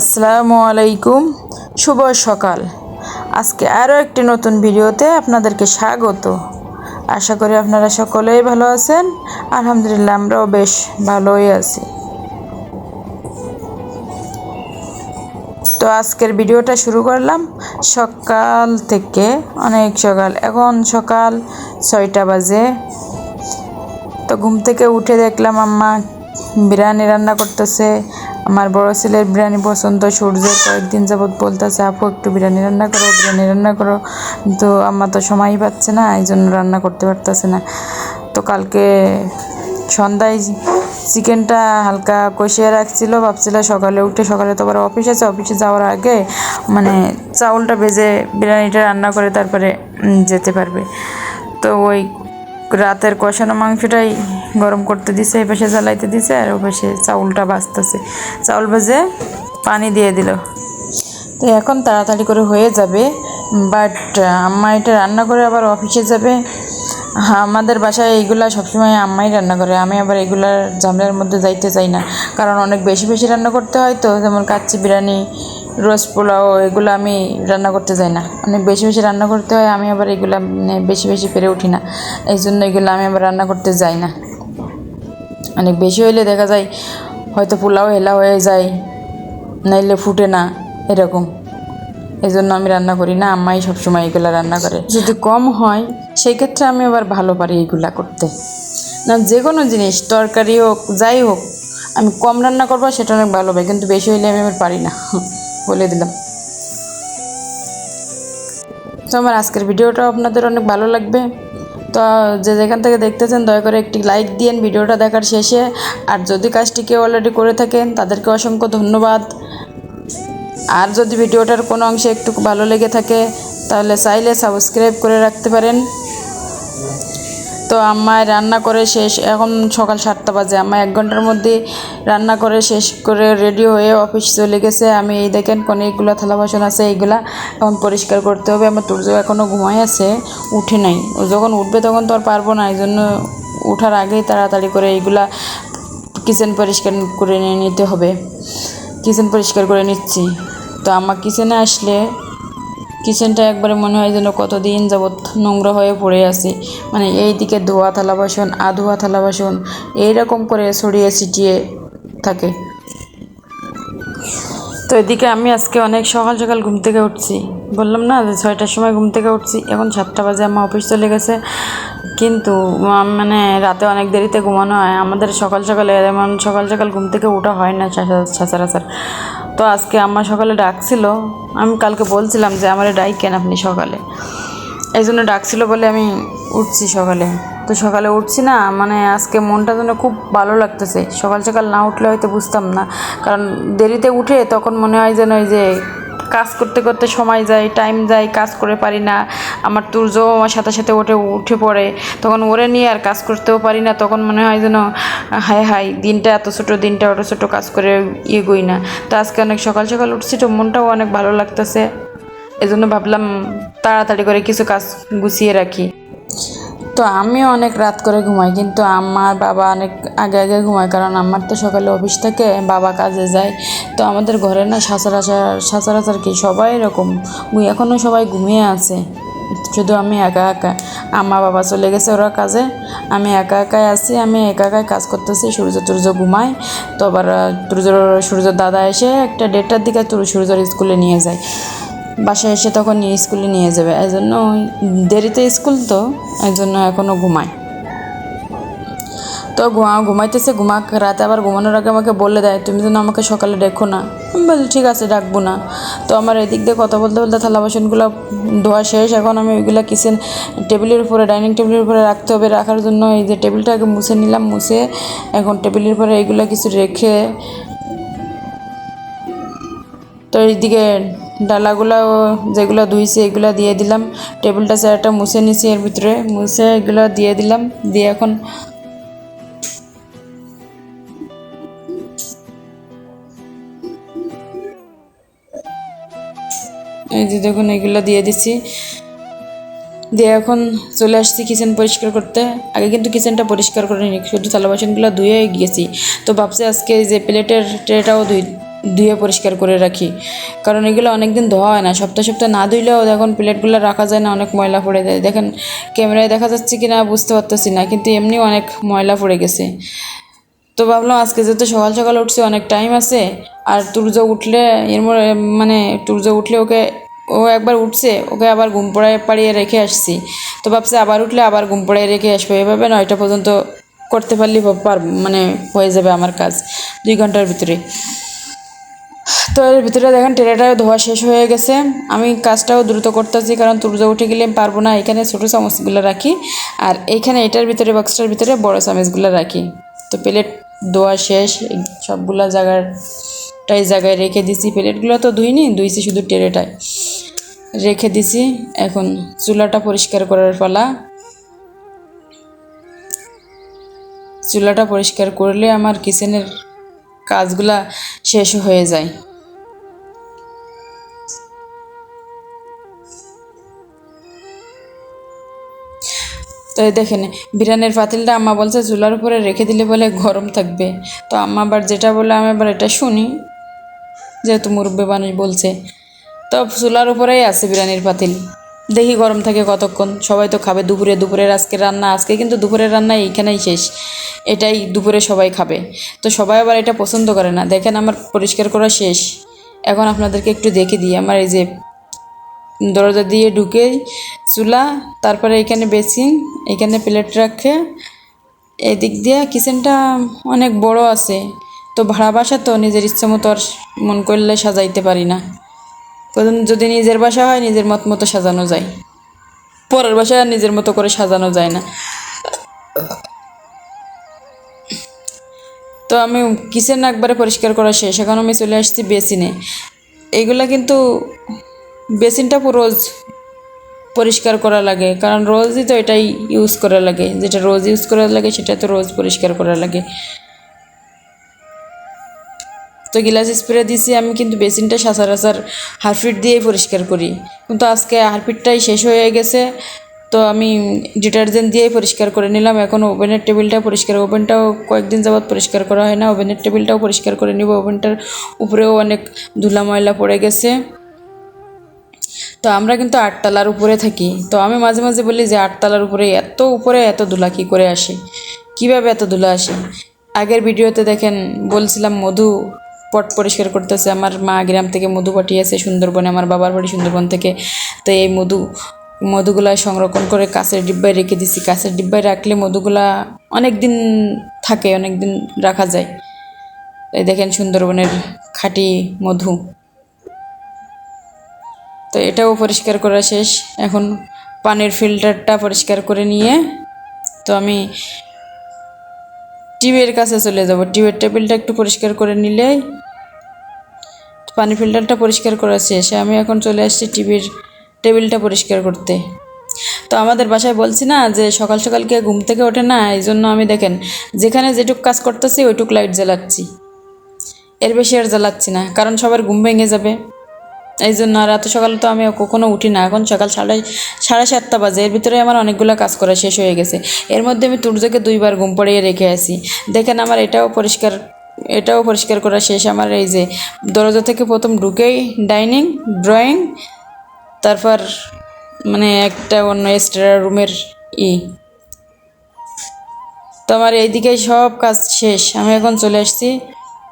আসসালামু আলাইকুম। শুভ সকাল। আজকে আরও একটি নতুন ভিডিওতে আপনাদেরকে স্বাগত। আশা করি আপনারা সকলেই ভালো আছেন। আলহামদুলিল্লাহ, আমরাও বেশ ভালোই আছি। তো আজকের ভিডিওটা শুরু করলাম সকাল থেকে, অনেক সকাল। এখন সকাল ছয়টা বাজে। তো ঘুম থেকে উঠে দেখলাম আম্মা বিরিয়ানি রান্না করতেছে। আমার বড় ছেলের বিরিয়ানি পছন্দ, সূর্যের কয়েকদিন যাবৎ বলতেছে, আপু, একটু বিরিয়ানি রান্না করো, বিরিয়ানি রান্না করো। তো আমার তো সময়ই পাচ্ছে না এই জন্য রান্না করতে পারতেছে না। তো কালকে সন্ধ্যায় চিকেনটা হালকা কষিয়ে রাখছিল, ভাবছিল সকালে উঠে, সকালে তো আবার অফিস আছে, অফিসে যাওয়ার আগে মানে চাউলটা ভেজে বিরিয়ানিটা রান্না করে তারপরে যেতে পারবে। তো ওই রাতের কষানো মাংসটাই গরম করতে দিছে, এই পাশে জ্বালাইতে দিছে আর ওই পাশে চাউলটা বাজতেছে। চাউল ভেজে পানি দিয়ে দিল। তো এখন তাড়াতাড়ি করে হয়ে যাবে বাট আম্মা এটা রান্না করে আবার অফিসে যাবে। আমাদের বাসায় এইগুলা সবসময় আম্মাই রান্না করে, আমি আবার এগুলার ঝামেলার মধ্যে যাইতে চাই না। কারণ অনেক বেশি বেশি রান্না করতে হয় তো, যেমন কাচ্চি বিরিয়ানি রোস্ট পোলাও, এগুলো আমি রান্না করতে যাই না। অনেক বেশি বেশি রান্না করতে হয়, আমি আবার এগুলো বেশি বেশি পেরে উঠি না। এই জন্য এগুলো আমি আবার রান্না করতে যাই না। অনেক বেশি হইলে দেখা যায় হয়তো পোলাও হেলা হয়ে যায় নাইলে ফুটে না এরকম। এই জন্য আমি রান্না করি না আম্মাই সবসময় এগুলো রান্না করে। যদি কম হয়? সেই ক্ষেত্রে আমি আবার ভালো পারি এইগুলা করতে। না যে কোনো জিনিস তরকারি হোক যাই হোক আমি কম রান্না করব সেটা অনেক ভালো পাই কিন্তু বেশি হইলে আমি আবার পারি না। বলে দিলাম। তো আমার আজকের ভিডিওটা আপনাদের অনেক ভালো লাগবে। তো যে যেখান থেকে দেখতেছেন, দয়া করে একটি লাইক দিয়েন ভিডিওটা দেখার শেষে। আর যদি কাজটি কেউ অলরেডি করে থাকেন, তাদেরকে অসংখ্য ধন্যবাদ। আর যদি ভিডিওটার কোনো অংশে একটু ভালো লেগে থাকে, তাহলে চাইলে সাবস্ক্রাইব করে রাখতে পারেন। তো আম্মায় রান্না করে শেষ। এখন সকাল সাতটা বাজে। আম্মা এক ঘণ্টার মধ্যে রান্না করে শেষ করে রেডি হয়ে অফিস চলে গেছে। আমি এই দেখেন অনেকগুলো থালা বাসন আছে, এইগুলা এখন পরিষ্কার করতে হবে। আমার তুর্য এখনও ঘুমাই আছে, উঠে নাই। ও যখন উঠবে তখন তো আর পারব না এই জন্য উঠার আগেই তাড়াতাড়ি করে এইগুলা কিচেন পরিষ্কার করে নিয়ে নিতে হবে। কিচেন পরিষ্কার করে নিচ্ছি। তো আমার কিচেনে আসলে কিচেনটা একবারে মনে হয় যেন কতদিন যাবৎ নোংরা হয়ে পড়ে আছে। মানে এই দিকে ধোয়া থালা বাসন, আধোয়া থালা বাসন, এইরকম করে ছড়িয়ে ছিটিয়ে থাকে। তো এদিকে আমি আজকে অনেক সকাল সকাল ঘুম থেকে উঠছি। বললাম না যে ছয়টার সময় ঘুম থেকে উঠছি, এখন সাতটা বাজে আমার অফিস চলে গেছে। কিন্তু মানে রাতে অনেক দেরিতে ঘুমানো হয়। আমাদের সকাল সকালে যেমন সকাল সকাল ঘুম থেকে ওঠা হয় না সচরাচর তো আজকে আমার সকালে ডাকছিল। আমি কালকে বলছিলাম যে, আমার ডাইকেন আপনি সকালে। এই জন্য ডাকছিল বলে আমি উঠছি সকালে। তো সকালে উঠছি না মানে আজকে মনটা যেন খুব ভালো লাগতেছে। সকাল সকাল না উঠলে হয়তো বুঝতাম না। কারণ দেরিতে উঠে তখন মনে হয় যেন ওই যে কাজ করতে করতে সময় যায় টাইম যায়, কাজ করে পারি না। আমার তুর্য আমার সাথে সাথে ওঠে, উঠে পড়ে। তখন ওরে নিয়ে আর কাজ করতেও পারি না। তখন মনে হয় যেন, হায় হাই দিনটা এত ছোটো, দিনটা অত ছোটো কাজ করে ইয়ে গই না। তো আজকে অনেক সকাল সকাল উঠছি তো মনটাও অনেক ভালো লাগতেছে। এজন্য ভাবলাম তাড়াতাড়ি করে কিছু কাজ গুছিয়ে রাখি। তো আমিও অনেক রাত করে ঘুমাই, কিন্তু আমার বাবা অনেক আগে আগে ঘুমায়, কারণ আমার তো সকালে অফিস থেকে বাবা কাজে যায়। তো আমাদের ঘরে না সচরাচর সচরাচর কি সবাই এরকম। এখনও সবাই ঘুমিয়ে আছে। শুধু আমি একা একা। আমার বাবা চলে গেছে ওরা কাজে। আমি একা একাই আছি, আমি একা একাই কাজ করতেছি, সূর্য টুর্য ঘুমাই তো আবার সূর্য সূর্যর দাদা এসে একটা দেড়টার দিকে সূর্যর স্কুলে নিয়ে যায়। বাসায় এসে তখন স্কুলে নিয়ে যাবে। এই জন্য দেরিতে স্কুল তো এই জন্য এখনও ঘুমায়। তো ঘুমা ঘুমাইতেছে, ঘুমাক, রাতে আবার ঘুমানোর আগে আমাকে বলে দেয়, তুমি যেন আমাকে সকালে দেখো না। আমি বলি, ঠিক আছে, ডাকবো না। তো আমার এদিক দিয়ে কথা বলতে বলতে থালা বাসনগুলো ধোয়া শেষ। এখন আমি ওইগুলো কিচেন টেবিলের উপরে ডাইনিং টেবিলের উপরে রাখতে হবে। রাখার জন্য এই যে টেবিলটা আগে মুছে নিলাম, মুছে এখন টেবিলের উপরে এইগুলো কিছু রেখে তো এইদিকে ডালাগুলো যেগুলো ধুইছে, এগুলো দিয়ে দিলাম। টেবিলটা চেয়ারটা মুছে নিছি এর ভিতরে। মুছে এগুলো দিয়ে দিলাম। দিয়ে এখন এই যে দেখুন, এগুলো দিয়ে দিছি। দিয়ে এখন চলে আসছি কিচেন পরিষ্কার করতে। আগে কিন্তু কিচেনটা পরিষ্কার করে নি শুধু থালা বাসনগুলো ধুয়ে গিয়েছি। তো ভাবছি আজকে যে প্লেটের ট্রেটাও ধুই ধুয়ে পরিষ্কার করে রাখি। কারণ এগুলো অনেক দিন ধোয়া হয় না। সপ্তাহ সপ্তাহ না ধুইলেও এখন প্লেটগুলো রাখা যায় না, অনেক ময়লা পড়ে যায়। দেখেন, ক্যামেরায় দেখা যাচ্ছে কি না বুঝতে পারতেছি না, কিন্তু এমনি অনেক ময়লা পড়ে গেছে। তো ভাবলাম আজকে যেহেতু সকাল সকাল উঠছি, অনেক টাইম আছে। আর তুর্য উঠলে, এর মানে তুর্য উঠলে ওকে, ও একবার উঠছে, ওকে আবার ঘুম পড়ায়, পাড়িয়ে রেখে আসছি। তো ভাবছি আবার উঠলে আবার ঘুম পড়ায় রেখে আসব। এভাবে নয়টা পর্যন্ত করতে পারলেই পার মানে হয়ে যাবে আমার কাজ দুই ঘণ্টার ভিতরে। তো এর ভিতরে দেখেন টেরাটাও ধোয়া শেষ হয়ে গেছে। আমি কাজটাও দ্রুত করতেছি কারণ তুর্য উঠে গেলে পারব না, এখানে ছোটো চামচগুলো রাখি আর এইখানে এটার ভিতরে, বক্সটার ভিতরে বড় চামচগুলো রাখি। তো প্লেট ধোয়া শেষ, সবগুলা জায়গাটাই জায়গায় রেখে দিছি। প্লেটগুলো তো ধুইনি, ধুইছি শুধু টেরেটায় রেখে দিছি, এখন চুলাটা পরিষ্কার করার পালা। চুলাটা পরিষ্কার করলে আমার কিচেনের কাজগুলা শেষ হয়ে যায়। তো দেখেন, বিরিয়ানির পাতিলটা আম্মা বলছে চুলার উপরে রেখে দিলে বলে গরম থাকবে। তো আম্মা আবার যেটা বলে আমি আবার এটা শুনি, যেহেতু মুরব্বী মানুষ বলছে। তো চুলার উপরেই আছে বিরিয়ানির পাতিল। দেখি গরম থাকে কতক্ষণ? সবাই তো খাবে দুপুরে, দুপুরের আজকে রান্না, আজকে কিন্তু দুপুরের রান্না এইখানেই শেষ। এটাই দুপুরে সবাই খাবে। তো সবাই আবার এটা পছন্দ করে না। দেখেন আমার পরিষ্কার করা শেষ। এখন আপনাদেরকে একটু দেখে দিই। আমার এই যে দরজা দিয়ে ঢুকে চুলা, তারপরে এখানে বেসিন, এখানে প্লেট রাখে। এদিক দিয়ে কিচেনটা অনেক বড় আছে। তো ভাড়া বাসা তো নিজের ইচ্ছা মতো আর মন করলে সাজাইতে পারি না। যদি নিজের বাসা হয়, নিজের মত মতো সাজানো যায়। পরের বাসায় নিজের মতো করে সাজানো যায় না। তো আমি কিচেন একবারে পরিষ্কার করা শেষ। এখন আমি চলে আসছি বেসিনে। এগুলা কিন্তু বেসিনটা রোজ পরিষ্কার করা লাগে। কারণ রোজই তো এটাই ইউজ করা লাগে। যেটা রোজ ইউজ করা লাগে, সেটা তো রোজ পরিষ্কার করা লাগে। তো গিলাস স্প্রে দিছি, আমি কিন্তু বেসিনটা সচরাচর হারপিট দিয়েই পরিষ্কার করি। কিন্তু আজকে হারপিটটাই শেষ হয়ে গেছে, তো আমি ডিটারজেন্ট দিয়েই পরিষ্কার করে নিলাম। এখন ওভেনের টেবিলটা পরিষ্কার, ওভেনটাও কয়েকদিন যাবৎ পরিষ্কার করা হয় না, ওভেনের টেবিলটাও পরিষ্কার করে নিব। ওভেনটার উপরেও অনেক ধুলা ময়লা পড়ে গেছে। তো আমরা কিন্তু আটতলার উপরে থাকি। তো আমি মাঝে মাঝে বলি যে আটতলার উপরে এত উপরে এত ধুলা কী করে আসে? কীভাবে এত ধুলা আসে? আগের ভিডিওতে দেখেন বলছিলাম, মধু পট পরিষ্কার করতেছে। আমার মা গ্রাম থেকে মধু পাঠিয়েছে সুন্দরবনে, আমার বাবার বাড়ি সুন্দরবন থেকে। তো এই মধু, মধুগুলা সংরক্ষণ করে কাঁচের ডিব্বায় রেখে দিছি। কাঁচের ডিব্বায় রাখলে মধুগুলা অনেক দিন থাকে অনেক দিন রাখা যায়। এই দেখেন সুন্দরবনের খাঁটি মধু। তো এটাও পরিষ্কার করা শেষ। এখন পানির ফিল্টারটা পরিষ্কার করে নিয়ে, তো আমি টিউবের কাছে চলে যাব। টিউবের টেবিলটা একটু পরিষ্কার করে নিলে পানি ফিল্টারটা পরিষ্কার করা শেষ। আমি এখন চলে আসছি টিভির টেবিলটা পরিষ্কার করতে। তো আমাদের বাসায় বলছি না যে সকাল সকাল কে ঘুম থেকে ওঠে না, এই জন্য আমি দেখেন, যেখানে যেটুক কাজ করতেছি, ওইটুক লাইট জ্বালাচ্ছি। এর বেশি আর জ্বালাচ্ছি না, কারণ সবার ঘুম ভেঙে যাবে। এই জন্য আর এত সকালে তো আমি কখনো উঠি না। এখন সকাল সাড়ে সাড়ে সাতটা বাজে। এর ভিতরে আমার অনেকগুলো কাজ করা শেষ হয়ে গেছে। এর মধ্যে আমি তুর্যকে দুইবার ঘুম পড়িয়ে রেখে আসি। দেখেন আমার এটাও পরিষ্কার এটাও পরিষ্কার করা শেষ। আমার এই যে দরজা থেকে প্রথম ঢুকেই ডাইনিং, ড্রয়িং, তারপর মানে একটা অন্য এক্সট্রা রুমের ই। তো আমার এইদিকে সব কাজ শেষ। আমি এখন চলে আসছি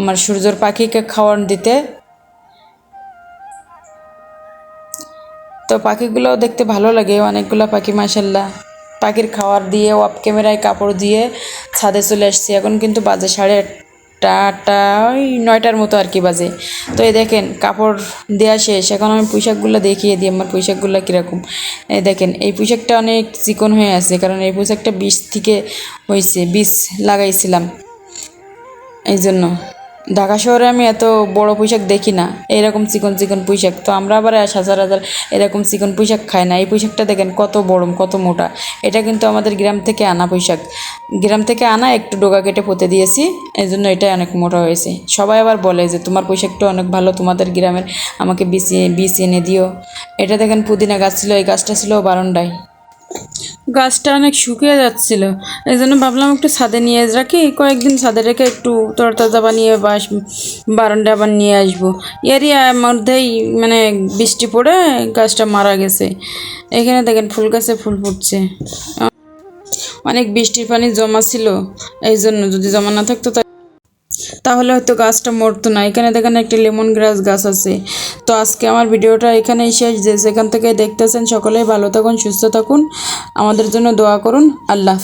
আমার সূর্যর পাখিকে খাওয়ান দিতে। তো পাখিগুলোও দেখতে ভালো লাগে, অনেকগুলো পাখি মাসাল্লাহ পাখির খাওয়ার দিয়ে অফ ক্যামেরায় কাপড় দিয়ে ছাদে চলে আসছি। এখন কিন্তু বাজে সাড়ে আটটা আটটা, ওই নয়টার মতো আর কি বাজে। তো এই দেখেন, কাপড় দেওয়া শেষ। এখন আমি পোশাকগুলো দেখিয়ে দিই, আমার পোশাকগুলো কীরকম। এই দেখেন, এই পোশাকটা অনেক চিকন হয়ে আছে, কারণ এই পোশাকটা বিষ থেকে হয়েছে বিষ লাগাইছিলাম। এই জন্য। ঢাকা শহরে আমি এত বড় পোশাক দেখি না। এরকম চিকন চিকন পোশাক। তো আমরা আবার হাজার হাজার এরকম চিকন পোশাক খাই না। এই পোশাকটা দেখেন কত বড় কত মোটা। এটা কিন্তু আমাদের গ্রাম থেকে আনা পোশাক। গ্রাম থেকে আনা একটু ডোগা কেটে পুঁতে দিয়েছি। এই জন্য এটাই অনেক মোটা হয়েছে। সবাই আবার বলে যে, তোমার পোশাকটা অনেক ভালো, তোমাদের গ্রামের আমাকে বিষ বীজ এনে দিও। এটা দেখেন পুদিনা গাছ ছিল, এই গাছটা ছিল বারন্ডায় গাছটা অনেক শুকিয়ে যাচ্ছিল। এই জন্য ভাবলাম একটু ছাদে নিয়ে রাখি। কয়েকদিন ছাদে রেখে একটু তরতাজা বানিয়ে বাস বারান্ডা আবার নিয়ে আসব। এরই মধ্যেই মানে বৃষ্টি পড়ে গাছটা মারা গেছে। এখানে দেখেন ফুল গাছে ফুল ফুটছে। অনেক বৃষ্টির পানি জমা ছিল এই জন্য যদি জমা না থাকতো তাহলে হয়তো গাছটা মরতো না। এখানে দেখেন একটি লেমন গ্রাস গাছ আছে। তো আজকে আমার ভিডিওটা এখানেই শেষ। যে সেখান থেকে দেখতেছেন সকলেই ভালো থাকুন, সুস্থ থাকুন। আমাদের জন্য দোয়া করুন। আল্লাহ